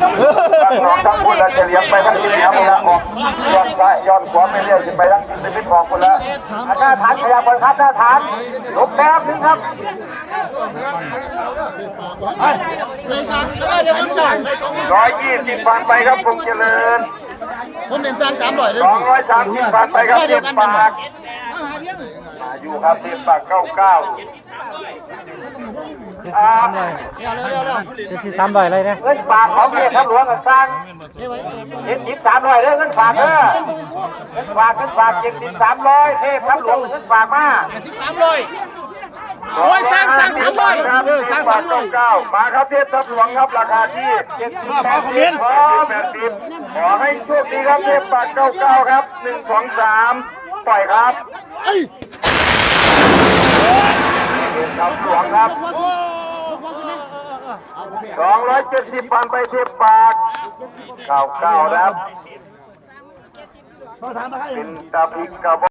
ทั้งหมดเราจะเลี้ยงไปทั้งที่เหนียวละออกย้อนซ้ายย้อนขวาไปเรื่อยไปทั้งที่เป็นของคนละหน้าฐานขยับบนครับหน้าฐานลุกแป๊บนึงครับร้อยยี่สิบผ่านไปครับคงเจริญผมเป็นจ้างสามร้อยเลยสองร้อยสามสิบผ่านไปครับเทียบปาก อยู่ครับเทียบปากเก้าเก้าอ่าเร็วเร็วเร็วเร็วเจ็ดสิบสามร้อยเลยนะเงินฝากของเมียทัพหลวงกับสร้างเจ็ดสิบสามร้อยเลยเงินฝากเด้อเงินฝากเงินฝากเจ็ดสิบสามร้อยเทพทัพหลวงเงินฝากมาสิบสามร้อยโอ้ยสร้างสร้างสามร้อยครับเออสร้างสามร้อยเก้ามาครับเทพทัพหลวงครับราคาที่เจ็ดสิบแปดสิบแปดสิบขอให้โชคดีครับเทพปากเก้าเก้าครับหนึ่งสองสามปล่อยครับ เทพทัพหลวงครับสองร้อยเจ็ดสิบพันไปเทียบปากเก้าเก้านะครับเป็นตาพริกกระบอก